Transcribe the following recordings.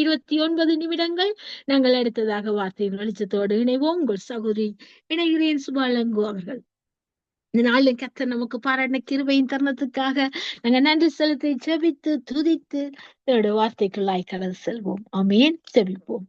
இருபத்தி ஒன்பது நிமிடங்கள். நாங்கள் அடுத்ததாக வார்த்தையின் வெளிச்சத்தோடு இணைவோம். உங்கள் சகோதரி இணைகிறேன் சுபாலங்கு அவர்கள். இந்த நாளில் கத்த நமக்கு பாராட்டின கிருபையின் தருணத்துக்காக நாங்க நன்றி செலுத்தி ஜெபித்து துதித்து என்னோட வார்த்தைக்குள்ளாய் கடந்து செல்வோம். அமேன் ஜெபிப்போம்.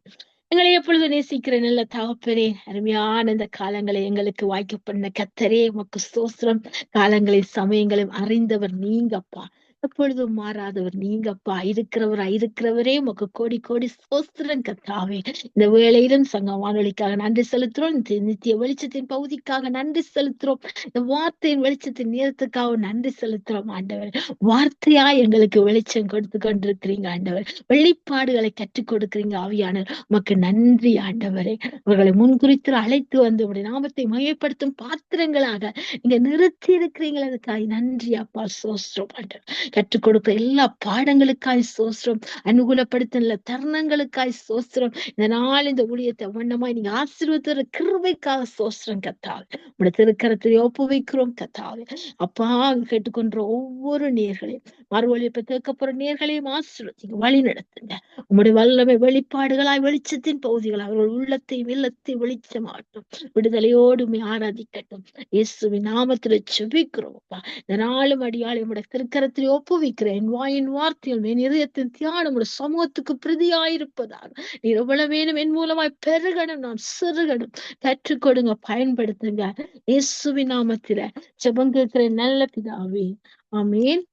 எங்களை எப்பொழுது நேசிக்கிற நல்ல தகப்பனே அருமையான இந்த காலங்களை எங்களுக்கு வாய்க்கப்படின கத்தரே உமக்கு சோஸ்திரம் காலங்களையும் சமயங்களையும் அறிந்தவர் நீங்கப்பா. எப்பொழுதும் மாறாதவர். நீங்கப்பா இருக்கிறவரா இருக்கிறவரே உமக்கு கோடி கோடி சோஸ்திரம் கத்தாவே இந்த வேலையிலும் சங்க வானொலிக்காக நன்றி செலுத்துறோம் நித்திய வெளிச்சத்தின் பகுதிக்காக நன்றி செலுத்துறோம் இந்த வார்த்தையின் வெளிச்சத்தின் நேரத்துக்காக நன்றி செலுத்துறோம் ஆண்டவர். வார்த்தையா எங்களுக்கு வெளிச்சம் கொடுத்து கொண்டிருக்கிறீங்க ஆண்டவர். வெளிப்பாடுகளை கற்றுக் கொடுக்கிறீங்க ஆவியானவர். உமக்கு நன்றி ஆண்டவரே. அவர்களை முன்குறித்து அழைத்து வந்து உடைய நாமத்தை மையப்படுத்தும் பாத்திரங்களாக நீங்க நிறுத்தி இருக்கிறீங்களே அதுக்காக நன்றி அப்பா சோஸ்திரம் ஆண்டவர். கற்றுக் கொடுக்க எல்லா பாடங்களுக்காய் சோஸ்திரம் அனுகூலப்படுத்தின தருணங்களுக்காய் சோஸ்திரம் இந்த நாள் இந்த ஊழியத்தை வண்ணமாய் நீங்க ஆசீர்வத்துற கிருவைக்காக சோஸ்திரம் கத்தாவே. உடைய திருக்கரத்தை ஒப்பு வைக்கிறோம் கத்தாவே. அப்பா கேட்டுக்கொண்ட ஒவ்வொரு நேர்களையும் மறுவழிப்பை கேட்க போற நேர்களையும் ஆசீர்வதிங்க வழி நடத்துங்க. உங்களுடைய வல்லமை வெளிப்பாடுகளாய் வெளிச்சத்தின் பகுதிகள் அவர்கள் உள்ளத்தையும் இல்லத்தையும் வெளிச்சமாட்டும். விடுதலையோடு ஆராதிக்கட்டும். இயேசுவின் நாமத்துல செபிக்கிறோம் அப்பா. இந்த நாளும் அடியாளையும் உடைய திருக்கரத்தில் ஒப்புவிக்கிறேன். வாயின் வார்த்தைகள் என் இதயத்தின் தியானம் ஒரு சமூகத்துக்கு பிரதியாயிருப்பதாக நீர் எவ்வளவு வேணும் என் மூலமாய் பெருகணும். நான் சிறுகணும் கற்றுக் கொடுங்க பயன்படுத்துங்க. இயேசுவின் நாமத்தில ஜெபம் கேட்கிற நல்ல பிதாவே. ஆமீன்.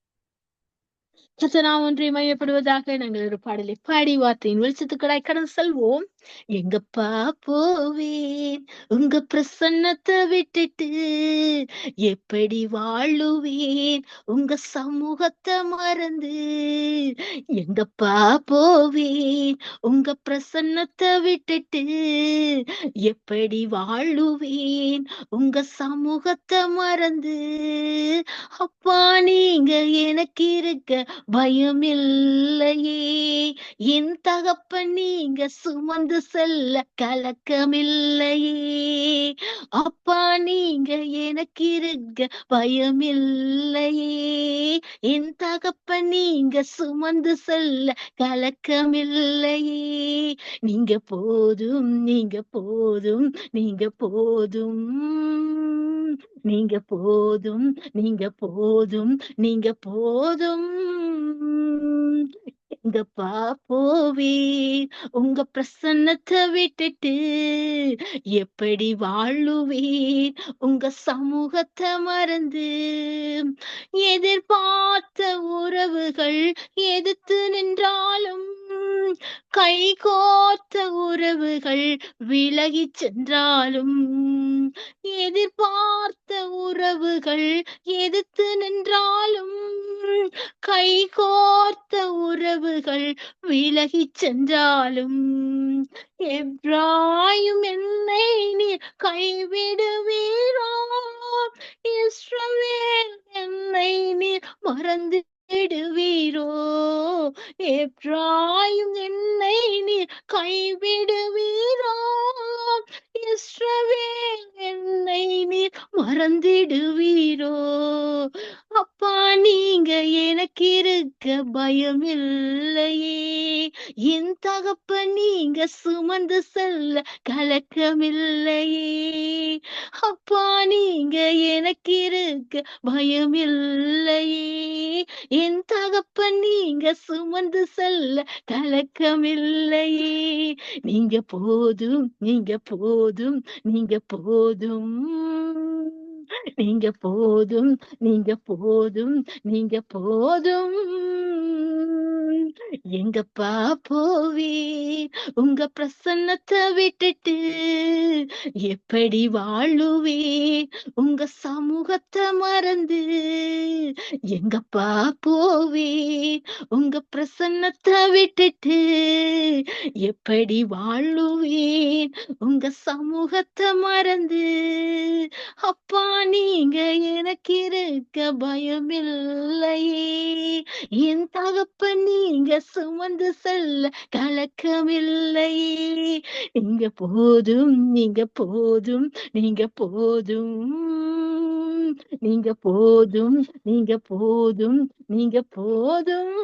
கத்தனா ஒன்றை மையப்படுவதாக நாங்கள் ஒரு பாடலை பாடி வார்த்தையின் வெளிச்சத்துக்கடாய் கடந்து செல்வோம். எங்கப்பா போவேன்? உங்க பிரசன்னத்தை விட்டுட்டு எப்படி வாழுவேன்? உங்க சமூகத்தை மறந்து எங்கப்பா போவேன்? உங்க பிரசன்னத்தை விட்டுட்டு எப்படி வாழுவேன்? உங்க சமூகத்தை மறந்து அப்பா நீங்க எனக்கு இருக்க பயமில்லையே. என் தகப்ப நீங்க சுமந்து செல்ல கலக்கமில்லையே அப்பா நீங்க எனக்கு இருக்க பயமில்லையே என் தகப்ப நீங்க சுமந்து செல்ல கலக்கமில்லையே நீங்க போதும் நீங்க போதும் நீங்க போதும் நீங்க போதும் நீங்க போதும் நீங்க போதும். எங்கப்பா போவே உங்க பிரசன்னத்தை விட்டுட்டு எப்படி வாழுவேன்? உங்க சமூகத்தை மறந்து எதிர்பார்த்த உறவுகள் எதிர்த்து நின்றாலும் கை கோத்த உறவுகள் விலகி சென்றாலும் எதிர்பார்த்த உறவுகள் எதிர்த்து நின்றாலும் கை கோர்த்த உறவுகள் விலகி சென்றாலும் எப்ராயும் என்னை நீ கைவிடுவீரோ? இஸ்ரவேல் என்னை நீ மறந்து விடுவீரோ எப்ராயும் என்னை நீ கைவிடு சுமந்து செல்ல கலக்கமில்லையே. அப்பா நீங்க எனக்கு இருக்க பயமில்லையே. என் தகப்ப நீங்க சுமந்து செல்ல கலக்கமில்லையே. நீங்க போதும் நீங்க போதும் நீங்க போதும். நீங்க போதும் நீங்க போதும் நீங்க போதும். எங்கப்பா போவே உங்க பிரசன்னத்தை விட்டுட்டு எப்படி வாழுவே உங்க சமூகத்தை மறந்து எங்கப்பா போவே உங்க பிரசன்னத்தை விட்டுட்டு எப்படி வாழுவே உங்க சமூகத்தை மறந்து அப்பா நீங்க எனக்கு இருக்க பயமில்லையே. என் தகப்ப நீங்க சுமந்து செல்ல கலக்கமில்லையே. நீங்க போதும் நீங்க போதும் நீங்க போதும் நீங்க போதும் நீங்க போதும் நீங்க போதும்.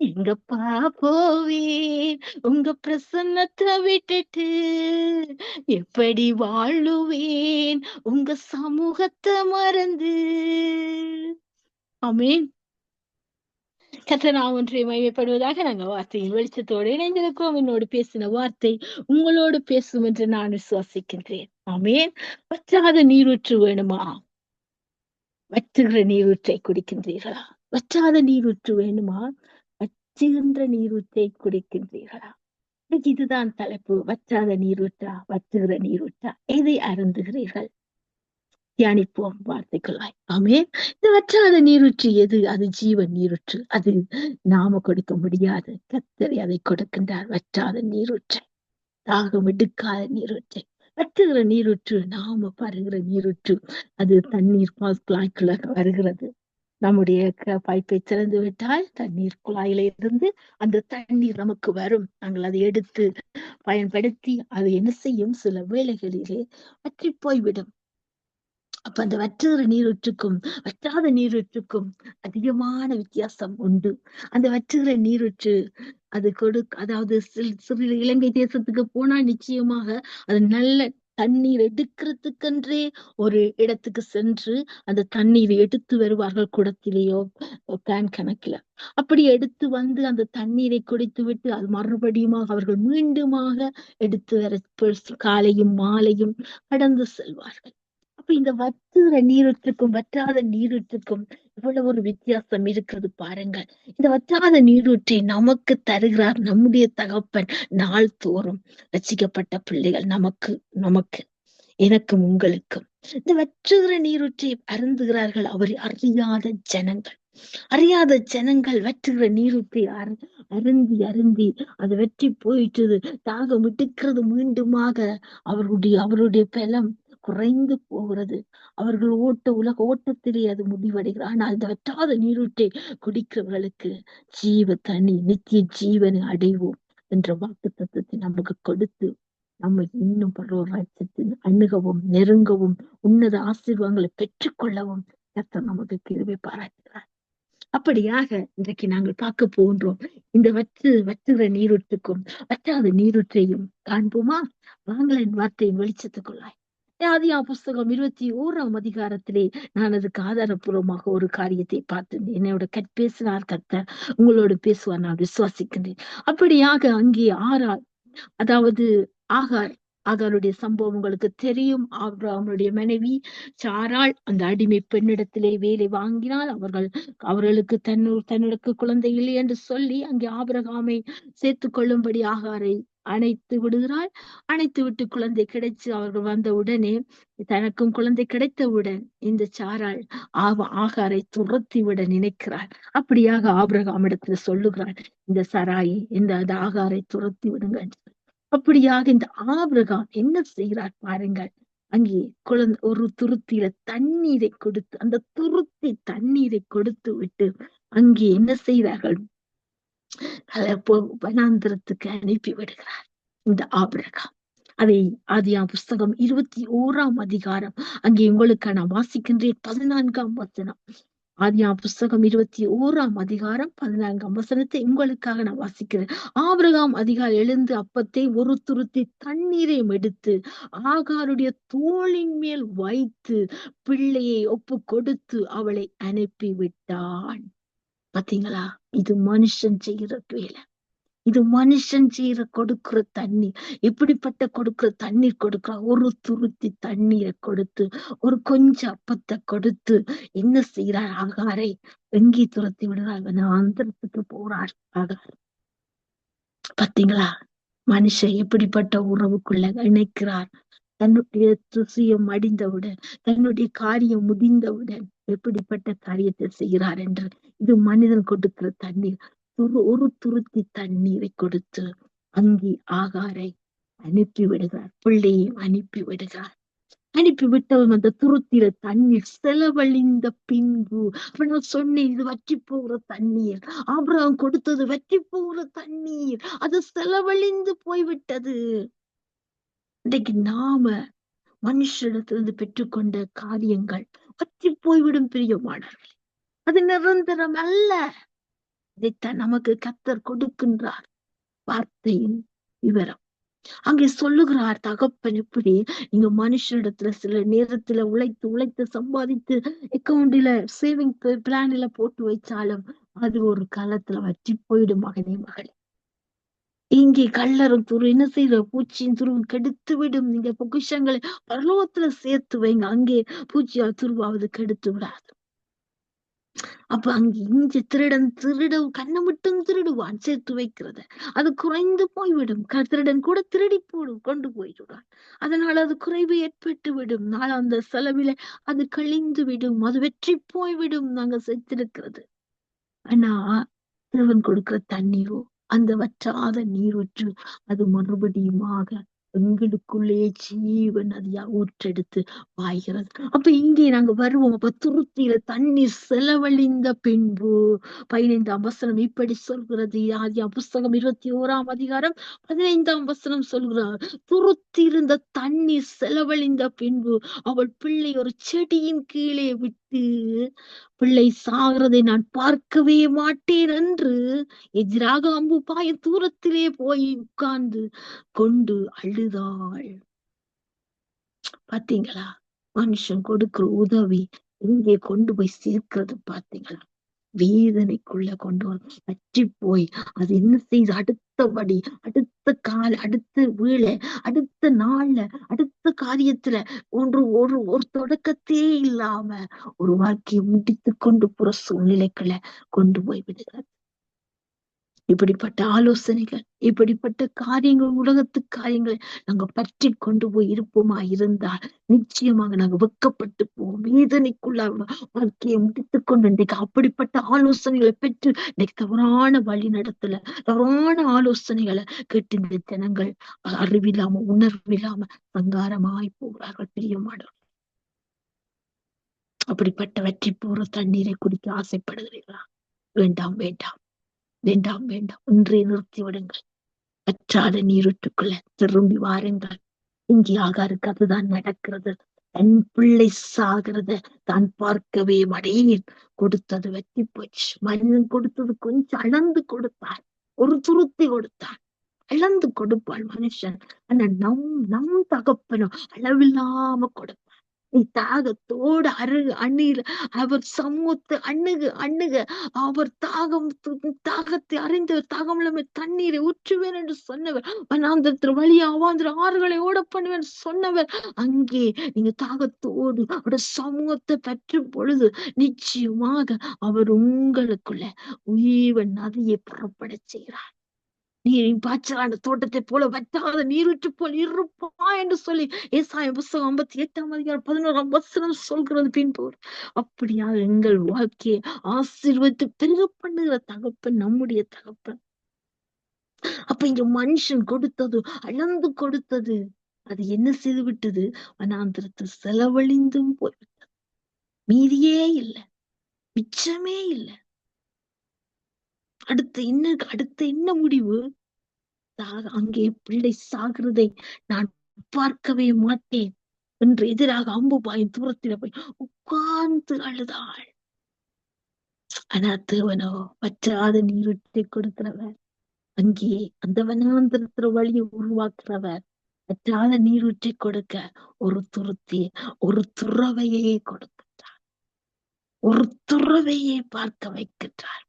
எங்கப்பா போவேன் உங்க பிரசன்னத்தை விட்டுட்டு எப்படி வாழுவேன்? உங்க சமூகத்தை மறந்து. ஆமீன். நான் ஒன்றை மையப்படுவதாக நாங்க வார்த்தையின் வெளிச்சத்தோடு இணைந்திருக்கோம் என்னோடு பேசின வார்த்தை உங்களோடு பேசும் என்று நான் விசுவாசிக்கின்றேன். ஆமேன். வற்றாத நீரூற்று வேணுமா? வற்றுகிற நீரூற்றை குடிக்கின்றீர்களா? வற்றாத நீரூற்று வேணுமா? வற்றுகின்ற நீரூற்றை குடிக்கின்றீர்களா? இதுதான் தலைப்பு. வற்றாத நீரூற்றா வற்றுகிற நீரூற்றா. எதை அருந்துகிறீர்கள்? தியானிப்போம் வார்த்தைக்குள்ளாய் ஆமே இந்த வற்றாத நீருற்று எது? அது ஜீவன் நீருற்று. அது நாம கொடுக்க முடியாது. கத்தரை அதை கொடுக்கின்றார். வற்றாத நீரூற்றை. தாகம் எடுக்காத நீரூற்றை. வற்றுகிற நீருற்று. நாம பருகிற நீருற்று. அது தண்ணீர் குழாய்க்குள்ள வருகிறது. நம்முடைய பைப்பை திறந்து விட்டால் தண்ணீர் குழாயில இருந்து அந்த தண்ணீர் நமக்கு வரும். நாங்கள் அதை எடுத்து பயன்படுத்தி அது என்ன செய்யும்? சில வேளைகளிலே வற்றி போய்விடும். அப்ப அந்த வற்றுகிற நீரூற்றுக்கும் வற்றாத நீரூற்றுக்கும் அதிகமான வித்தியாசம் உண்டு. அந்த வற்றுகிற நீரூற்று அது கொடு அதாவது சிறு இலங்கை தேசத்துக்கு போனா நிச்சயமாக அது நல்ல தண்ணீர் எடுக்கிறதுக்கென்றே ஒரு இடத்துக்கு சென்று அந்த தண்ணீரை எடுத்து வருவார்கள் குடத்திலேயோ கேன் கணக்கில. அப்படி எடுத்து வந்து அந்த தண்ணீரை குடித்து விட்டு அது மறுபடியும் அவர்கள் மீண்டுமாக எடுத்து வர காலையும் மாலையும் கடந்து செல்வார்கள். அப்ப இந்த வற்றுகிற நீரூற்றுக்கும் வற்றாத நீரூற்றுக்கும் இவ்வளவு ஒரு வித்தியாசம் இருக்கிறது பாருங்கள். இந்த வற்றாத நீரூற்றி நமக்கு தருகிறார் நம்முடைய தகப்பன் நாள் தோறும் ரசிக்கப்பட்ட பிள்ளைகள் நமக்கு நமக்கு எனக்கும் உங்களுக்கும். இந்த வற்றுகிற நீரூற்றை அருந்துகிறார்கள் அவர் அறியாத ஜனங்கள். அறியாத ஜனங்கள் வற்றுகிற நீரூற்றை அருந்தி அருந்தி அது வெற்றி போயிட்டது. தாகம் விட்டுக்கிறது மீண்டுமாக அவருடைய அவருடைய பலம். குறைந்து போகிறது. அவர்கள் ஓட்ட உலக ஓட்டத்திலே அது முடிவடைகிறது. ஆனால் அந்த வற்றாத நீரூற்றை குடிக்கிறவர்களுக்கு ஜீவ தனி நித்திய ஜீவனை அடைவோம் என்ற வாக்கு தத்துவத்தை நமக்கு கொடுத்து நம்ம இன்னும் பரவராட்சத்தில் அணுகவும் நெருங்கவும் உன்னத ஆசீர்வாதங்களை பெற்றுக்கொள்ளவும் கர்த்தர் நமக்கு கிருவை பாராட்டுகிறார். அப்படியாக இன்றைக்கு நாங்கள் பார்க்க போகின்றோம். இந்த வற்று வற்றுகிற நீரூற்றுக்கும் வற்றாத நீரூற்றையும் காண்போமா? வாங்கலின் வார்த்தையின் வெளிச்சத்துக்குள்ளாய். ஆதியா புஸ்தகம் இருபத்தி ஓராம் அதிகாரத்திலே நான் அதுக்கு ஆதாரபூர்வமாக ஒரு காரியத்தை பார்த்தேன் என்னோட கற்பேசினார் கத்த உங்களோடு பேசுவார் நான் விசுவாசிக்கின்றேன். அப்படியாக அங்கே ஆறா அதாவது ஆகார் ஆகாருடைய சம்பவம் உங்களுக்கு தெரியும். அவருடைய மனைவி சாராள் அந்த அடிமை பெண்ணிடத்திலே வேலை வாங்கினால் அவர்கள் அவர்களுக்கு தன்னு தன்னுடைய குழந்தை இல்லை என்று சொல்லி அங்கே ஆபரகாமை சேர்த்து கொள்ளும்படி ஆகாரை அணைத்து விடுகிறாள். அணைத்து விட்டு குழந்தை கிடைச்சு அவர்கள் வந்த உடனே தனக்கும் குழந்தை கிடைத்தவுடன் இந்த சாராள் ஆவ ஆகாரை துரத்தி விட நினைக்கிறாள். அப்படியாக ஆபிரகாம் இடத்துல சொல்லுகிறாள் இந்த சராயி இந்த ஆகாரை துரத்தி விடுங்க அப்படியாக இந்த ஆபிரகாம் என்ன செய்கிறார் பாருங்கள். அங்கே குழந்தை ஒரு துருத்தியில தண்ணீரை கொடுத்து அந்த துருத்தி தண்ணீரை கொடுத்து விட்டு அங்கே என்ன செய்கிறார்கள் வனாந்திரத்துக்கு அனுப்பி விடுகிறார். இந்த ஆபிரகாம். அதை ஆதியா புஸ்தகம் இருபத்தி ஓராம் அதிகாரம். அங்கே உங்களுக்கு நான் வாசிக்கின்றேன். பதினான்காம் வசனம். ஆதியா புஸ்தகம் இருபத்தி ஓராம் அதிகாரம் பதினான்காம் வசனத்தை உங்களுக்காக நான் வாசிக்கிறேன். ஆபிரகாம் அதிகாரம் எழுந்து அப்பத்தை ஒரு துருத்தி தண்ணீரையும் எடுத்து ஆகாருடைய தோளின் மேல் வைத்து பிள்ளையை ஒப்பு கொடுத்து அவளை அனுப்பி விட்டான். பாத்தீங்களா? இது மனுஷன் செய்யற வேலை. இது மனுஷன் செய்யற கொடுக்கிற தண்ணீர். எப்படிப்பட்ட கொடுக்கிற தண்ணீர் கொடுக்கிற? ஒரு துருத்தி தண்ணீரை கொடுத்து ஒரு கொஞ்சம் அப்பத்தை கொடுத்து என்ன செய்யறார் ஆகாரை எங்கே துரத்தி விடுறார் ஆந்திரத்துக்கு போறார் ஆகார். பாத்தீங்களா? மனுஷன் எப்படிப்பட்ட உறவுக்குள்ள இணைக்கிறார்? தன்னுடைய துசியம் அடிந்தவுடன் தன்னுடைய காரியம் முடிந்தவுடன் எப்படிப்பட்ட காரியத்தை செய்கிறார் என்று இது மனிதன் கொடுக்கிற தண்ணீர். துரு ஒரு துருத்தி தண்ணீரை கொடுத்து அங்கி ஆகாரை அனுப்பி விடுகிறார் பிள்ளையை அனுப்பி விடுகிறார். அனுப்பி விட்டவன் அந்த துருத்தில தண்ணீர் செலவழிந்த பின்பு நான் சொன்னேன் இது வற்றி போகிற தண்ணீர் அப்புறம் கொடுத்தது வற்றி போகிற தண்ணீர் அது செலவழிந்து போய்விட்டது. இன்றைக்கு நாம மனுஷரிடத்திலிருந்து பெற்றுக்கொண்ட காரியங்கள் பற்றி போய்விடும் பிரியமானவர்களே. அது நிரந்தரம் அல்ல. இதைத்தான் நமக்கு கத்தர் கொடுக்கின்றார். வார்த்தையின் விவரம். அங்கே சொல்லுகிறார் தகப்பன் எப்படி? நீங்க மனுஷனிடத்துல சில நேரத்துல உழைத்து உழைத்து சம்பாதித்து அக்கௌண்ட்ல சேவிங் பிளான்ல போட்டு வைச்சாலும் அது ஒரு காலத்துல வற்றி போயிடும் மகனே மகளே. இங்கே கல்லறும் துரு என்ன செய்யற பூச்சியின் துருவும் கெடுத்து விடும் நீங்க பொக்கிஷங்களை பரலோகத்துல சேர்த்து வைங்க. அங்கே பூச்சியா துருவாவது கெடுத்து விடாது அப்ப அங்க இஞ்சி திருடன் திருட கண்ணை மட்டும் திருடுவான் சேர்த்து வைக்கிறத. அது குறைந்து போய்விடும். திருடன் கூட திருடி போடும் கொண்டு போய்விடுவான். அதனால அது குறைவு ஏற்பட்டு விடும் நாள் அந்த செலவில அது கழிந்து விடும் அது வெற்றி போய்விடும். நாங்க செத்திருக்கிறது. ஆனா தேவன் கொடுக்கிற தண்ணீரோ அந்த வற்றாத நீரூற்று அது மறுபடியுமாக எங்களுக்குள்ளே ஜீவன் நதியா ஊற்றெடுத்து பாய்கிறது. அப்ப இங்கே நாங்க வருவோம். அப்ப துருத்தியில தண்ணீர் செலவழிந்த பின்பு பதினைந்தாம் வசனம் இப்படி சொல்கிறது. ஆதியா புஸ்தகம் இருபத்தி ஓராம் அதிகாரம் பதினைந்தாம் வசனம் சொல்கிறார். துருத்திருந்த தண்ணீர் செலவழிந்த பின்பு அவள் பிள்ளை ஒரு செடியின் கீழே விட்டு பிள்ளை சாகிறதை நான் பார்க்கவே மாட்டேன் என்று எதிராக அம்பு பாய தூரத்திலே போய் உட்கார்ந்து கொண்டு அழுதாள். பாத்தீங்களா? மனுஷன் கொடுக்கிற உதவி இங்கே கொண்டு போய் சேர்க்கிறது பாத்தீங்களா? வேதனைக்குள்ள கொண்டு வந்து பற்றி போய் அது என்ன செய்யுது அடுத்தபடி அடுத்த கால அடுத்த வீழ அடுத்த நாள்ல அடுத்த காரியத்துல ஒன்று ஒரு ஒரு தொடக்கத்தே இல்லாம ஒரு வாழ்க்கையை முடித்து கொண்டு போற சூழ்நிலைகளை கொண்டு போய் விடுகிறது இப்படிப்பட்ட ஆலோசனைகள் இப்படிப்பட்ட காரியங்கள் உலகத்து காரியங்களை நாங்க பற்றி கொண்டு போய் இருப்போமா இருந்தால் நிச்சயமாக நாங்க வெக்கப்பட்டு போவோம் வேதனைக்குள்ள வாழ்க்கையை முடித்துக் கொண்டு இன்றைக்கு அப்படிப்பட்ட ஆலோசனைகளை பெற்று இன்னைக்கு தவறான வழி நடத்தல தவறான ஆலோசனைகளை கேட்டு இந்த ஜனங்கள் அறிவில்லாம உணர்வில்லாம சங்காரமாய் போகிறார்கள் பிரியமானவர்கள் அப்படிப்பட்ட வெற்றி போற தண்ணீரை குடிக்க ஆசைப்படுகிறீர்களா? வேண்டாம் வேண்டாம். வேண்டாம் வேண்டாம். ஒன்றே நிறுத்தி விடுங்கள். பற்றாத நீருட்டுக்குள்ள திரும்பி வாருங்கள். இங்கே ஆகாருக்கு அதுதான் நடக்கிறது. தன் பிள்ளை சாகிறத தான் பார்க்கவே மடையேன் கொடுத்தது வெற்றி போச்சு. மனிதன் கொடுத்தது கொஞ்சம் அளந்து கொடுத்தார் ஒரு துருத்தி கொடுத்தான் அளந்து கொடுப்பாள் மனுஷன். ஆனா நம் நம் தகப்பனும் அளவில்லாம கொடுப்பான் நீ தாகத்தோடு அருகு அண்ணில் அவர் சமூகத்தை அண்ணுக அண்ணுக அவர் தாகம் தாகத்தை அறிந்தவர் தாகமில்லாம தண்ணீரை ஊற்றுவேன் என்று சொன்னவர். வனாந்திரத்தில் வழியா அவாந்திர ஆறுகளை ஓட பண்ணுவேன் சொன்னவர். அங்கே நீங்க தாகத்தோடு அவருடைய சமூகத்தை பெற்ற பொழுது நிச்சயமாக அவர் உங்களுக்குள்ள உயிர் நதியை புறப்பட செய்கிறார். நீரின் பாய்ச்சலான தோட்டத்தை போல வற்றாத நீரூற்று போல் இருப்பா என்று சொல்லி ஏசாய புஸ்தகம் ஐம்பத்தி எட்டாம் அதிகாரம் பதினோராம் வசனம் சொல்கிறது பின்போர் அப்படியா எங்கள் வாழ்க்கையை ஆசீர்வதித்து பெருக பண்ணுகிற தகப்பன் நம்முடைய தகப்பன். அப்ப இங்க மனுஷன் கொடுத்தது அளந்து கொடுத்தது அது என்ன செய்து விட்டது வனாந்திரத்தில் செலவழிந்தும் போய்விட்டது. மீதியே இல்லை. மிச்சமே இல்லை. அடுத்து என்ன அடுத்து என்ன முடிவு? அங்கே பிள்ளை சாகிறதை நான் பார்க்கவே மாட்டேன். என்று எதிராக அம்பு பாயும் தூரத்தில போய் உட்கார்ந்து அழுதாள். ஆனா தேவனோ பற்றாத நீருட்டை கொடுக்கிறவர். அங்கே அந்த வனாந்திரத்துல வழியை உருவாக்குறவர். பற்றாத நீரூற்றை கொடுக்க ஒரு துருத்தி ஒரு துறவையே கொடுக்கின்றார் ஒரு துறவையே பார்க்க வைக்கின்றார்.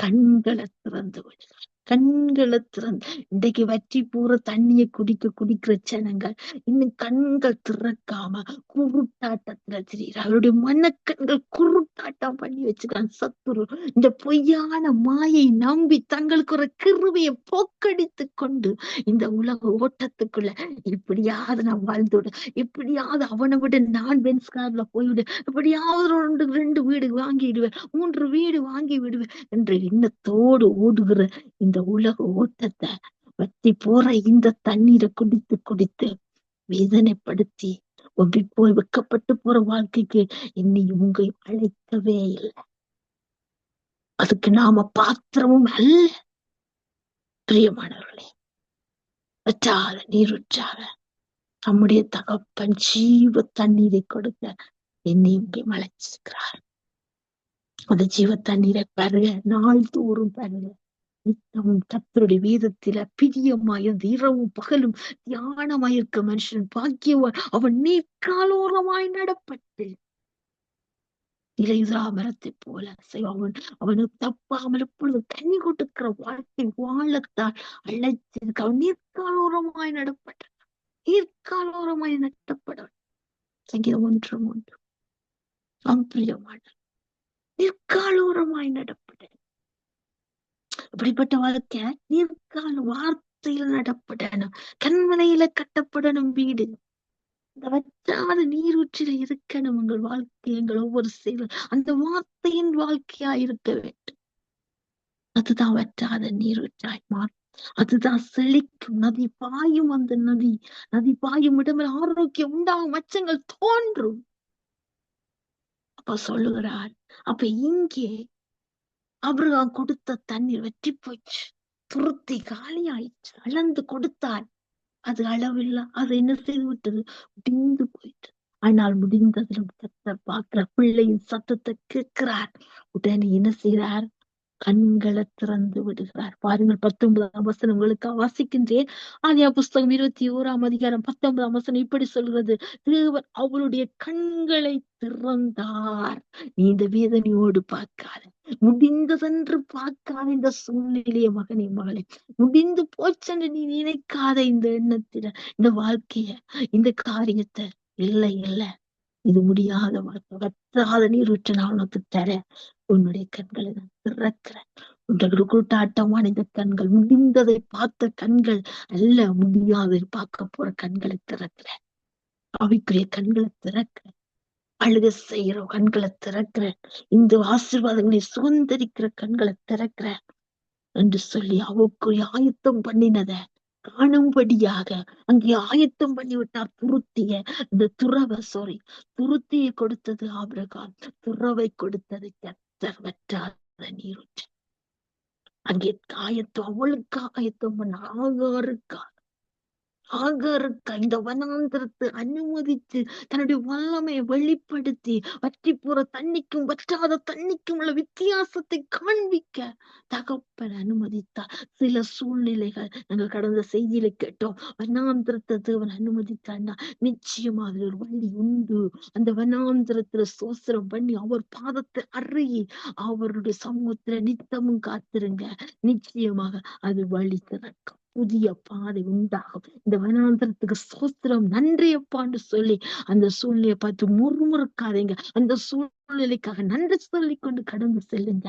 கண்களை திறந்து விடுகிறார் கண்களை திறந்து இன்றைக்கு வற்றி பூர தண்ணியை குடிக்க குடிக்கிற ஜனங்கள் இன்னும் கண்கள் திறக்காம குருட்டாட்டத்துல தெரியுற. அவருடைய மனக்கண்கள் குருட்டாட்டம் பண்ணி வச்சுக்கிறான் சத்துரு இந்த பொய்யான மாயை நம்பி தங்களுக்கு ஒரு கிருவையை போக்கடித்து கொண்டு இந்த உலக ஓட்டத்துக்குள்ள இப்படியாவது நான் வாழ்ந்துவிட இப்படியாவது அவனை விட நான் பென்ஸ்கார்ல போய்விடு இப்படியாவது ரெண்டு ரெண்டு வீடு வாங்கிடுவேன் மூன்று வீடு வாங்கி விடுவேன் என்ற எண்ணத்தோடு ஓடுகிற இந்த இந்த உலக ஓட்டத்தை வத்தி போற இந்த தண்ணீரை குடித்து குடித்து வேதனைப்படுத்தி ஒப்பி போய் வெக்கப்பட்டு போற வாழ்க்கைக்கு இன்னி உங்க அழைக்கவே இல்லை. அதுக்கு நாம பாத்திரமும் அல்ல. பிரியமானவர்களே வற்றாத நீருற்றாத நம்முடைய தகப்பன் ஜீவ தண்ணீரை கொடுக்க என்னை இங்கே மலைச்சிருக்கிறார் அந்த ஜீவ தண்ணீரை பருக நாள் தோறும் பருக. நித்தமும் கத்தருடைய வேதத்தில பிரியமாயிருந்த இரவும் பகலும் தியானமாயிருக்க மனுஷன் பாக்கியவன். அவன் நீக்காலோரமாய் நடப்பட்டு இலையுதா மரத்தை போல அவன் அவனுக்கு தப்பாமல் எப்பொழுது தண்ணி கொடுக்கிற வாழ்க்கை வாழத்தால் அழைச்சிருக்க அவன் நீர்காலோரமாய் நடப்பட்ட நீர்காலோரமாய் நட்டப்படவன் சங்கீதம் ஒன்று ஒன்று அவன் பிரியமான நிற்காலோரமாய் நடப்பட அப்படிப்பட்ட வாழ்க்கை நீர்கால வார்த்தையில நடப்படணும். கண்மலையில கட்டப்படணும் வீடு. இந்த வற்றாத நீரூற்றில இருக்கணும் உங்கள் வாழ்க்கை எங்கள் ஒவ்வொரு செயலும். அந்த வார்த்தையின் வாழ்க்கையா இருக்க வேண்டும். அதுதான் வற்றாத நீரூற்றாய் மாறும். அதுதான் செழிக்கும் நதி பாயும் அந்த நதி. நதி பாயும் இடமில் ஆரோக்கியம் உண்டாகும். மச்சங்கள் தோன்றும். அப்ப சொல்லுகிறார். அப்ப இங்கே அபிரகாம் கொடுத்த தண்ணீர் வெற்றி போச்சு துருத்தி காலி ஆயிடுச்சு அளந்து கொடுத்தார். அது அளவில்லை. அது என்ன செய்து விட்டது? முடிந்து போயிட்டு ஆனால் முடிந்ததிலும் சத்த பார்க்கிற பிள்ளையின் சத்தத்தை கேட்கிறார். உடனே என்ன செய்யறார் கண்களை திறந்து விடுகிறார். பாருங்கள் பத்தொன்பதாம் வசனம் உங்களுக்கு வாசிக்கின்றேன். ஆதியா புஸ்தகம் இருபத்தி ஓராம் அதிகாரம் பத்தொன்பதாம் வசனம் இப்படி சொல்கிறது. தேவன் அவளுடைய கண்களை திறந்தார். நீ இந்த வேதனையோடு பார்க்காத. முடிந்ததென்று பார்க்காத இந்த சூழ்நிலைய மகனே மகளே. முடிந்து போச்சென்று நீ நினைக்காத இந்த எண்ணத்தில. இந்த வாழ்க்கைய இந்த காரியத்தை. இல்லை இல்லை. இது முடியாத வாழ்க்கை. வற்றாத நீர் விட்டு நான் உனக்கு தர உன்னுடைய கண்களை நான் திறக்கிறேன். உன்னுடைய கூட்டாட்டமான இந்த கண்கள் முடிந்ததை பார்த்த கண்கள் அல்ல முடியாத பார்க்க போற கண்களை திறக்கிறேன். அவைக்குரிய கண்களை திறக்கிறேன். அழுக செய்யற கண்களை திறக்கிறேன். இந்த ஆசீர்வாதங்களை சுதந்திரிக்கிற கண்களை திறக்கிறேன் என்று சொல்லி அவக்குரிய ஆயத்தம் பண்ணினத காணும்படியாக அங்கே ஆயத்தம் பண்ணிவிட்டார் துருத்திய இந்த துறவை சாரி துருத்தியை கொடுத்தது ஆபிரகாம். துறவை கொடுத்தது கத்தர் வற்றாத நீருற்று. அங்கே ஆயத்தம் அவளுக்கு ஆயத்தம் பண்ண ஆகாருக்கா ஆகருக்கு இந்த வனாந்திரத்தை அனுமதித்து தன்னுடைய வல்லமையை வெளிப்படுத்தி வற்றி போற தண்ணிக்கும் வற்றாத தண்ணிக்கும் உள்ள வித்தியாசத்தை காண்பிக்க தகப்பன் அனுமதித்தார். சில சூழ்நிலைகள் நாங்கள் கடந்த செய்தியில கேட்டோம். வனாந்திரத்தை தேவன் அனுமதித்தான்னா நிச்சயமா அதுல ஒரு வழி உண்டு. அந்த வனாந்திரத்துல சோசரம் பண்ணி அவர் பாதத்தை அருகி அவருடைய சமூகத்துல நித்தமும் காத்திருங்க. நிச்சயமாக அது வழி திறக்கும் புதிய பாதை உண்டாகும் இந்த வனாந்திரத்துக்கு ஸ்தோத்திரம் நன்றி அப்பான்னு சொல்லி அந்த சூழ்நிலையை பார்த்து முறுமுறுக்காதீங்க. அந்த சூழ்நிலைக்காக நன்றி சொல்லி கொண்டு கடந்து செல்லுங்க.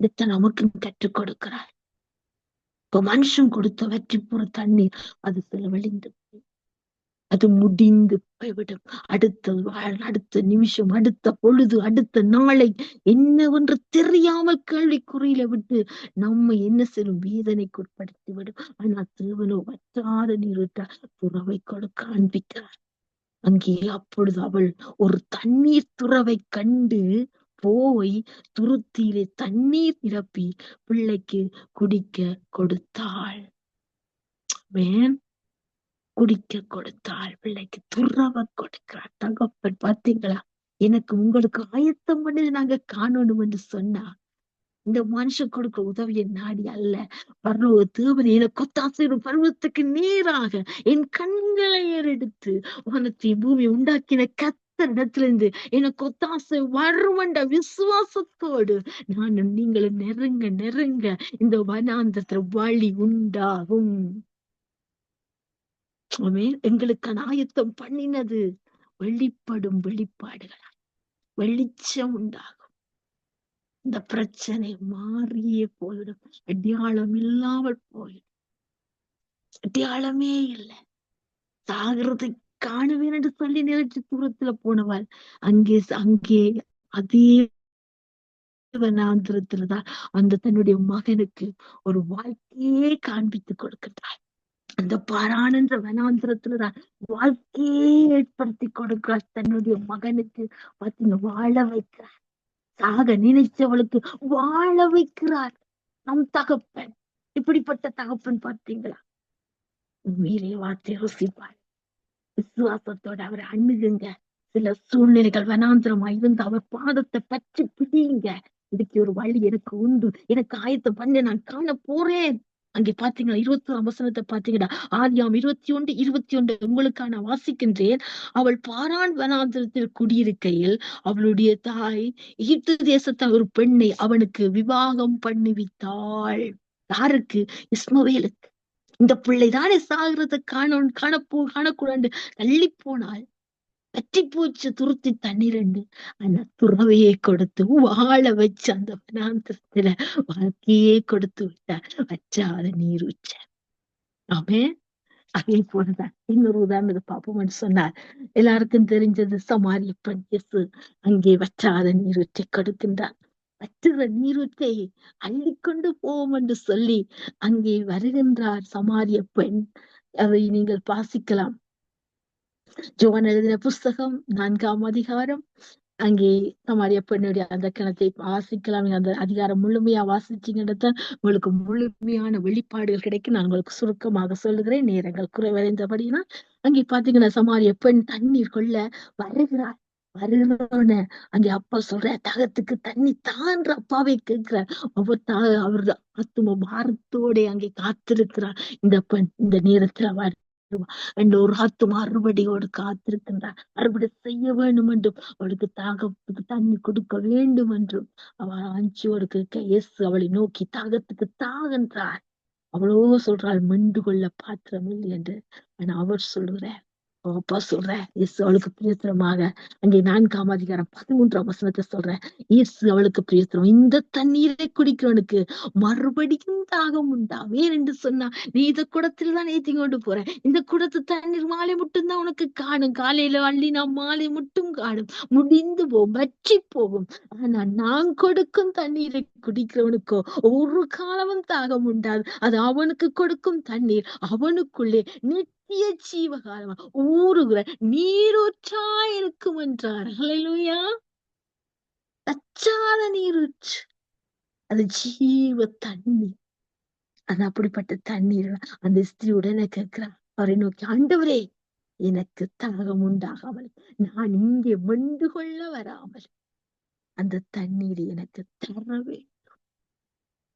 இதை நமக்கு கற்றுக் கொடுக்கிறார். இப்ப மனுஷன் கொடுத்த வெற்றி புற தண்ணீர் அது செலவழிந்து அது முடிந்து போய்விடும். அடுத்த அடுத்த நிமிஷம் அடுத்த பொழுது அடுத்த நாளை என்னவென்று தெரியாமல் கேள்விக்குறியில விட்டு நம்ம என்ன செய்யும்? வேதனைக்கு உட்படுத்தி விடும் ஆனால் தேவனோ வற்றாத நீரிட்ட துறவை கொடுக்க காண்பிக்கிறார் அங்கே அப்பொழுது அவள் ஒரு தண்ணீர் துறவை கண்டு போய் துருத்தியிலே தண்ணீர் நிரப்பி பிள்ளைக்கு குடிக்க கொடுத்தாள். வேன் குடிக்க கொடுத்தாள். பிள்ளைக்கு துறவ கொடுக்கிறார் தகப்பன் பாத்தீங்களா? எனக்கு உங்களுக்கு ஆயத்தம் பண்ணது நாங்க காணணும் என்று சொன்னா இந்த மனுஷன் கொடுக்க உதவிய நாடி அல்ல. பரலோக தேவன் எனக்கு கொத்தாசிரும் பருவத்துக்கு நேராக என் கண்களை ஏறெடுத்து வானத்தையும் பூமி உண்டாக்கின கத்த இடத்திலிருந்து எனக்கு ஒத்தாசை வருவண்ட விசுவாசத்தோடு நானும் நீங்களும் நெருங்க நெருங்க இந்த வனாந்தத்துல வழி உண்டாகும். எங்களுக்கான ஆயத்தம் பண்ணினது வெளிப்படும் வெளிப்பாடுகளா வெளிச்சம் உண்டாகும். இந்த பிரச்சனை மாறியே போயிடும். அடியாளம் இல்லாமல் போயிடும். அடியாளமே இல்லை. சாகிறதை காணுவேன் என்று சொல்லி நினைச்சு தூரத்துல போனவள் அங்கே அங்கே அதே வனாந்திரத்துலதான். அந்த தன்னுடைய மகனுக்கு ஒரு வாழ்க்கையே காண்பித்துக் கொடுக்கின்றாள். அந்த பாரானந்த வனாந்திரத்துலதான் வாழ்க்கையே ஏற்படுத்தி கொடுக்கிறார் தன்னுடைய மகனுக்கு. பார்த்தீங்க வாழ வைக்கிறார். சாக நினைச்சவளுக்கு வாழ வைக்கிறார். நம் தகப்பன். இப்படிப்பட்ட தகப்பன் பார்த்தீங்களா? உண்மையிலே வார்த்தை யோசிப்பார். விசுவாசத்தோட அவரை அணுகுங்க. சில சூழ்நிலைகள் வனாந்திரமா இருந்து அவர் பாதத்தை பற்றி பிடிங்க இதுக்கு ஒரு வழி எனக்கு உண்டு. எனக்கு ஆயத்தம் பண்ணி. நான் காண போறேன் அங்கே பாத்தீங்கன்னா இருபத்தி ஒரு வசனத்தை பாத்தீங்கன்னா ஆதியாம் இருபத்தி ஒன்று இருபத்தி ஒன்று உங்களுக்கான வாசிக்கின்றேன். அவள் பாரான் வனாந்திரத்தில் குடியிருக்கையில் அவளுடைய தாய் எகிப்து தேசத்த ஒரு பெண்ணை அவனுக்கு விவாகம் பண்ணிவித்தாள் யாருக்கு? இஸ்மவேலுக்கு. இந்த பிள்ளைதானே சாகிறத காண காணப்போ காணக்கூடாது தள்ளி போனால் பற்றி பூச்சு துருத்தி தண்ணீரண்டு அந்த துறவையே கொடுத்து வாழ வச்சு அந்த வனாந்திரத்துல வாழ்க்கையே கொடுத்து விட்டார். வச்சாத நீர் உச்ச. ஆமே அதே போலதான். இன்னொரு உதாரணத்தை பார்ப்போம்னு சொன்னார். எல்லாருக்கும் தெரிஞ்சது சமாரிய பெண் இயேசு அங்கே வற்றாத நீரூற்றை கொடுக்கின்றார். வற்றுற நீரூற்றை அள்ளிக்கொண்டு போவோம் என்று சொல்லி அங்கே வருகின்றார் சமாரிய பெண் அதை நீங்கள் பாசிக்கலாம் ஜோவான் எழுதின புஸ்தகம் நான்காம் அதிகாரம் அங்கே சமாரிய பெண்ணுடைய அந்த கிணத்தை வாசிக்கலாம் அந்த அதிகாரம் முழுமையா வாசிச்சீங்கன்னா உங்களுக்கு முழுமையான வெளிப்பாடுகள் கிடைக்கும் நான் உங்களுக்கு சுருக்கமாக சொல்லுகிறேன் நேரங்கள் குறைவடைந்தபடினா அங்கே பாத்தீங்கன்னா சமாரிய பெண் தண்ணீர் கொள்ள வருகிறார் வருகிறோன்னு அங்கே அப்பா சொல்ற தகத்துக்கு தண்ணி தான்ற அப்பாவை கேட்கிறார் அவர் அவரது ஆத்தும பாரத்தோட அங்கே காத்திருக்கிறார் இந்த பெண் இந்த நேரத்துல அவர் ஒரு ஆத்துமா அறுவடையோடு காத்திருக்கின்றார் அறுவடை செய்ய வேண்டும் என்றும் அவளுக்கு தாகத்துக்கு தண்ணி கொடுக்க வேண்டும் என்றும் அவள் அஞ்சியோடு கேட்க எஸ் அவளை நோக்கி தாகத்துக்கு தாகன்றார் அவ்வளோ சொல்றாள் மெண்டு கொள்ள பாத்திரம் இல்லை என்று. ஆனா அவர் சொல்லுற அப்பா சொல்றேன் இயேசு அவளுக்கு பிரியத்திரமாக. அங்கே நான்காம் அதிகாரம் பதிமூன்றாம் வசனத்தை சொல்றேன். இயேசு அவளுக்கு பிரியத்திரம். இந்த தண்ணீரை குடிக்கிறவனுக்கு மறுபடியும் தாகம் உண்டா? வேற என்று சொன்னா நீ இந்த குடத்தில் தான் ஏத்தி கொண்டு போற. இந்த குடத்து தண்ணீர் மாலை மட்டும் தான் உனக்கு காணும். காலையில அள்ளி நான் மாலை மட்டும் காணும். முடிந்து போகும் வற்றி போகும். ஆனா நான் கொடுக்கும் தண்ணீரை குடிக்கிறவனுக்கோ ஒரு காலமும் தாகம் உண்டாது. அது அவனுக்கு கொடுக்கும் தண்ணீர். அவனுக்குள்ளே நித்திய ஜீவகாலமா ஊறுகிற நீரூற்றா இருக்கும் என்றார் ஹalleluya. தச்சாத நீரூற்று. அது ஜீவ தண்ணி அது அப்படிப்பட்ட தண்ணீர். அந்த ஸ்திரீ உடனே கேட்கிறார் அவரை நோக்கி ஆண்டவரே எனக்கு தாகம் உண்டாகாமல் நான் இங்கே வெண்டு கொள்ள வராமல் அந்த தண்ணீர் எனக்கு தர வேண்டும்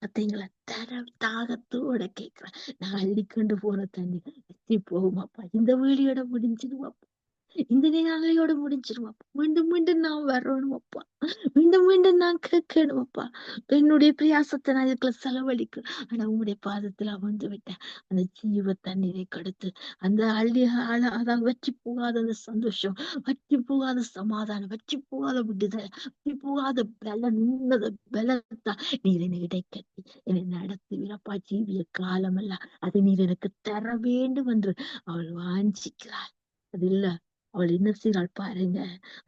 பாத்தீங்களா? தர தாகத்தோட கேட்கிறேன் நான் அள்ளிக்கொண்டு போன தண்ணி வத்தி போகுமாப்பா? இந்த வீடியோட முடிஞ்சிடுவாப்பா இந்த நிலையோட முடிஞ்சிருமா மீண்டும் மீண்டும் நான் வரணும் அப்பா. மீண்டும் மீண்டும் நான் கேட்கணும் அப்பா. என்னுடைய பிரியாசத்தை நான் இதுக்குள்ள செலவழிக்கும் ஆனா உங்களுடைய பாதத்துல அமர்ந்து விட்டேன். அந்த ஜீவ தண்ணீரை கடுத்து அந்த அள்ளி அதான் வற்றி போகாத அந்த சந்தோஷம் வற்றி போகாத சமாதானம் வற்றி போகாத விடுதலை வற்றி போகாத பல நின்னத பலத்தா நீர் என்னை இடைக்கட்டி என்னை நடத்துவீரப்பா ஜீவிய காலம் அல்ல அதை நீர் எனக்கு தர வேண்டும் என்று அவள் வாஞ்சிக்கிறாள். அது இல்ல. அவள் என்ன செய்யறாள் பாருங்க.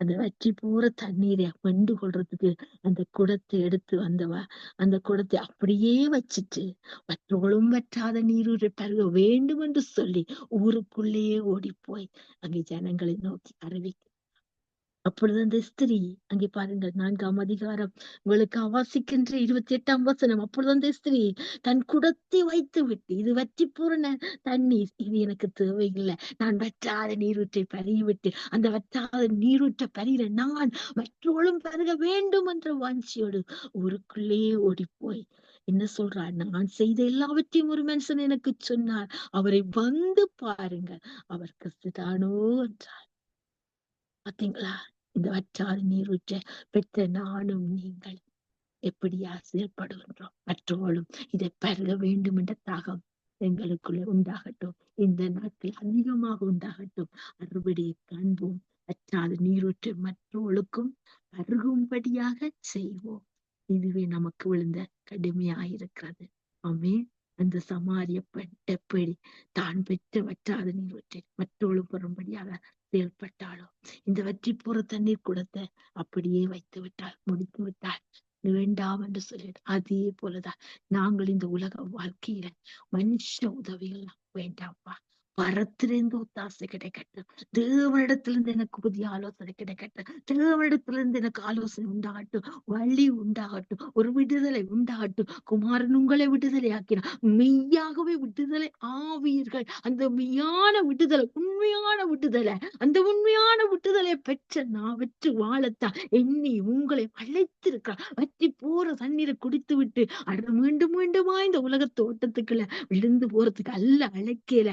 அந்த வற்றி பூர தண்ணீரை மண்டு கொள்றதுக்கு அந்த குடத்தை எடுத்து வந்தவ அந்த குடத்தை அப்படியே வச்சுட்டு வற்றோளும் வற்றாத நீரூரை பருக வேண்டும் என்று சொல்லி ஊருக்குள்ளேயே ஓடி போய் அங்கே ஜனங்களை நோக்கி அறிவிக்க அப்பொழுது அந்த ஸ்திரீ அங்கே பாருங்கள் நான்காம் அதிகாரம் உங்களுக்கு அவாசிக்கின்ற இருபத்தி எட்டாம் வசனம். அப்பொழுது அந்த ஸ்திரீ தன் குடத்தை வைத்து விட்டு இது வற்றி பூரண தண்ணீர் இது எனக்கு தேவையில்லை. நான் வற்றாத நீரூற்றை பறிவிட்டு அந்த வற்றாத நீரூற்ற பறியில நான் மற்றோளும் பருக வேண்டும் என்ற வாஞ்சியோடு ஊருக்குள்ளே ஓடி போய் என்ன சொல்றார்? நான் செய்த எல்லாவற்றையும் ஒரு மனுஷன் எனக்கு சொன்னார். அவரை வந்து பாருங்க அவர் கிறிஸ்துதானோ என்றார். பாத்தீங்களா? இந்த வற்றாறு நீரூற்ற பெற்ற நானும் நீங்கள். எப்படியா செயல்படுகின்றோம் மற்றவர்களும் இதை பருக வேண்டும் என்ற தாகம் எங்களுக்குள்ளே உண்டாகட்டும். இந்த நாட்கள் அதிகமாக உண்டாகட்டும். அறுபடியை காண்போம். அற்றாது நீரூற்று மற்றவர்களுக்கும் அருகும்படியாக செய்வோம். இதுவே நமக்கு விழுந்த கடுமையாயிருக்கிறது. ஆமே அந்த சமாரிய பெண் எப்படி தான் பெற்ற வற்றாத நீரூற்றை மற்றவர்களும் பெறும்படியாக செயல்பட்டாளோ? இந்த வற்றி போற தண்ணீர் குடத்தை அப்படியே வைத்து விட்டாள் முடித்து விட்டாள். வேண்டாம் என்று சொல்லிட்டு அதே போலதான். நாங்கள் இந்த உலக வாழ்க்கையில மனுஷ உதவிகள் வேண்டாம்ப்பா. பரத்திலிருந்து ஒத்தாசை கிடைக்கட்டும். தேவனிடத்திலிருந்து எனக்கு புதிய ஆலோசனை கிடைக்கட்டும். தேவனிடத்திலிருந்து எனக்கு ஆலோசனை உண்டாகட்டும். வழி உண்டாகட்டும். ஒரு விடுதலை உண்டாகட்டும். குமாரன் உங்களை விடுதலை ஆக்கினார் மெய்யாகவே விடுதலை ஆவீர்கள். அந்த மெய்யான விடுதலை உண்மையான விடுதலை அந்த உண்மையான விடுதலை பெற்ற நான் வெற்று வாழத்தான். என்னை உங்களை அழைத்திருக்கிறார். வற்றி போற தண்ணீரை குடித்து விட்டு அடுத்து மீண்டும் மீண்டுமா இந்த உலக தோட்டத்துக்குள்ள விழுந்து போறதுக்கு அல்ல அழைக்கல.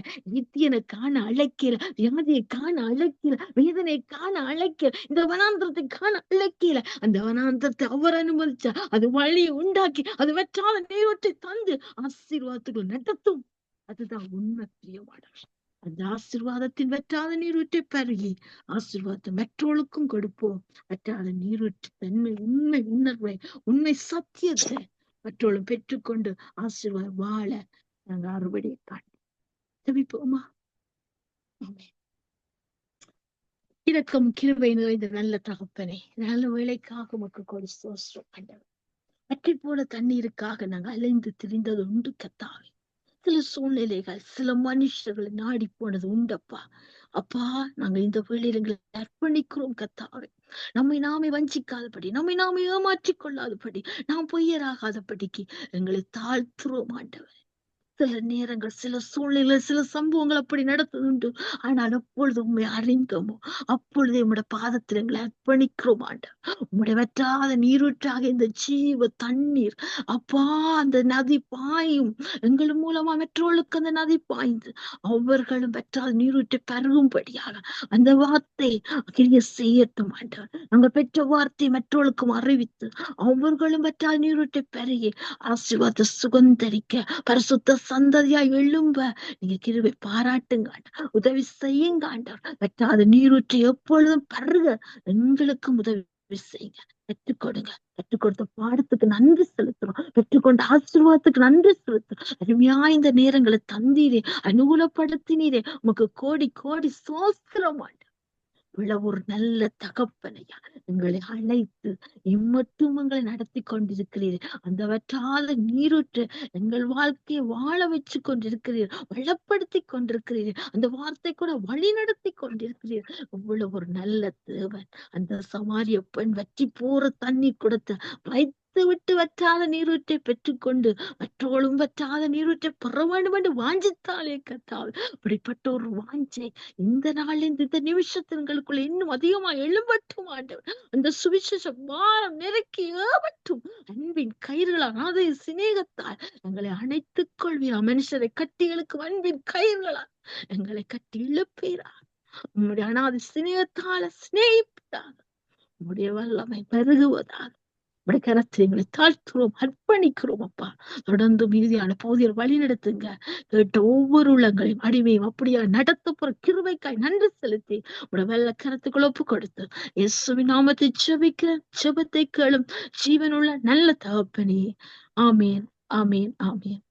நித்தியனை காண அழைக்கல வியாதியை காண அழைக்கல வேதனை காண அழைக்கல இந்த வனாந்திரத்தை காண அழைக்கல அந்த வனாந்திரத்தை அவர் அனுமதிச்சா அது வழியை உண்டாக்கி அது வெற்றாத நீரோட்டை தந்து ஆசீர்வாதத்துக்குள் நடத்தும். அதுதான் உண்மை பிரியமானவர். அந்த ஆசீர்வாதத்தின் வெற்றாத நீரூற்றை பருகி ஆசீர்வாதத்தை மற்றவர்களுக்கும் கொடுப்போம். வெற்றாத நீரூற்று தன்மை உண்மை உணர்வை உண்மை சத்தியத்தை மற்றவர்களும் பெற்றுக்கொண்டு ஆசீர்வாதம் வாழ நாங்கள் அறுபடியை காட்டி ஜெபிப்போமா இறக்கம் கிருவை நிறைந்த நல்ல தகப்பனே நல்ல வேலைக்காக உமக்கு கொடி சோஸ்ரம் ஆண்டவர் வற்றி போல தண்ணீருக்காக நாங்கள் அலைந்து திரிந்தது உண்டு கத்தாவே சில சூழ்நிலைகள் சில மனுஷர்களை நாடி போனது உண்டப்பா. அப்பா நாங்க இந்த வேளையில எங்களை அர்ப்பணிக்கிறோம் கத்தாவே நம்மை நாமே வஞ்சிக்காதபடி நம்மை நாமே ஏமாற்றிக் கொள்ளாதபடி நாம் பொய்யராகாதபடிக்கு எங்களை தாழ்த்துறோம் ஆண்டவர். சில நேரங்கள் சில சூழ்நிலை சில சம்பவங்கள் அப்படி நடத்துதுண்டு ஆனால் அப்பொழுது உண்மை அறிந்தோமோ? அப்பொழுது உம்முடைய பாதத்தில் எங்களை அர்ப்பணிக்கிறோம் ஆண்டவர். உம்முடைய வற்றாத நீரூற்றாக இந்த ஜீவ தண்ணீர் அப்பா அந்த நதி பாயும் எங்கள் மூலமா மற்றவர்களுக்கு அந்த நதி பாய்ந்து அவர்களும் பெற்றால் நீரூற்றை பருகும்படியாக அந்த வார்த்தை கிரிய செய்யட்டும் ஆண்டவர். நாங்கள் பெற்ற வார்த்தை மற்றவர்களுக்கும் அறிவித்து அவர்களும் பெற்றால் நீரூற்றை பெருகி ஆசீர்வாத சுகந்தரிக்க பரிசுத்த சந்ததியா எழும்ப நீங்க கிருவை பாராட்டுங்க ஆண்டவர். உதவி செய்யுங்க ஆண்டவர் பெற்றாத நீரூற்று எப்பொழுதும் பருக எங்களுக்கும் உதவி செய்யுங்க. கற்றுக் கொடுங்க கற்றுக் கொடுத்த பாடத்துக்கு நன்றி செலுத்துறோம். பெற்றுக்கொண்ட ஆசீர்வாதத்துக்கு நன்றி செலுத்துறோம். அருமையா இந்த நேரங்களை தந்தீரே. அனுகூலப்படுத்தினீரே. உமக்கு கோடி கோடி சோஸ்திரம் ஆண்டவர். இவ்வளவு ஒரு நல்ல தகப்பனையா எங்களை அழைத்து இம்மட்டும் எங்களை நடத்தி கொண்டிருக்கிறீர். அந்த வற்றாத நீரூற்று எங்கள் வாழ்க்கையை வாழ வச்சு கொண்டிருக்கிறீர். வளப்படுத்தி கொண்டிருக்கிறீர். அந்த வார்த்தை கூட வழி நடத்தி கொண்டிருக்கிறீர். இவ்வளவு ஒரு நல்ல தேவன். அந்த சமாரிய பெண் வற்றி போற தண்ணி கொடுத்த வயிற்று விட்டு வற்றாத நீரூற்றை பெற்றுக்கொண்டு மற்றவளும் வற்றாத நீரூற்றை பெற வேண்டும் என்று வாஞ்சித்தாலே கத்தால் அப்படிப்பட்ட ஒரு வாஞ்சை இந்த நாளில் இந்த நிமிஷத்தின்களுக்குள்ள இன்னும் அதிகமா எழும்பட்டும் ஆண்டவர். அந்த சுவிசேஷ வாரம் நெருக்கி ஏவட்டும். அன்பின் கயிறுகளால் அதை சிநேகத்தால் எங்களை அணைத்துக் கொள்வீரா. மனுஷரை கட்டிகளுக்கு அன்பின் கயிறுகளால் எங்களை கட்டி இழுப்பீரா. உம்முடைய அனாதி சிநேகத்தால சிநேகிப்பதாக. உம்முடைய வல்லமை பெருகுவதாக. உடைய கரத்தை எங்களை தாழ்த்துறோம் அர்ப்பணிக்கிறோம் அப்பா. தொடர்ந்து மீதியான போதியர் வழி நடத்துங்க. கேட்ட ஒவ்வொரு உள்ளங்களையும் அடிமையும் அப்படியா நடத்தப்புற போற நன்றி செலுத்தி உட வெள்ள கரத்துக்குள் ஒப்பு கொடுத்து இயேசுவின் நாமத்தை ஜெபிக்கிற செபத்தை கேளும் ஜீவனுள்ள நல்ல தகப்பனே. ஆமேன் ஆமேன் ஆமேன்.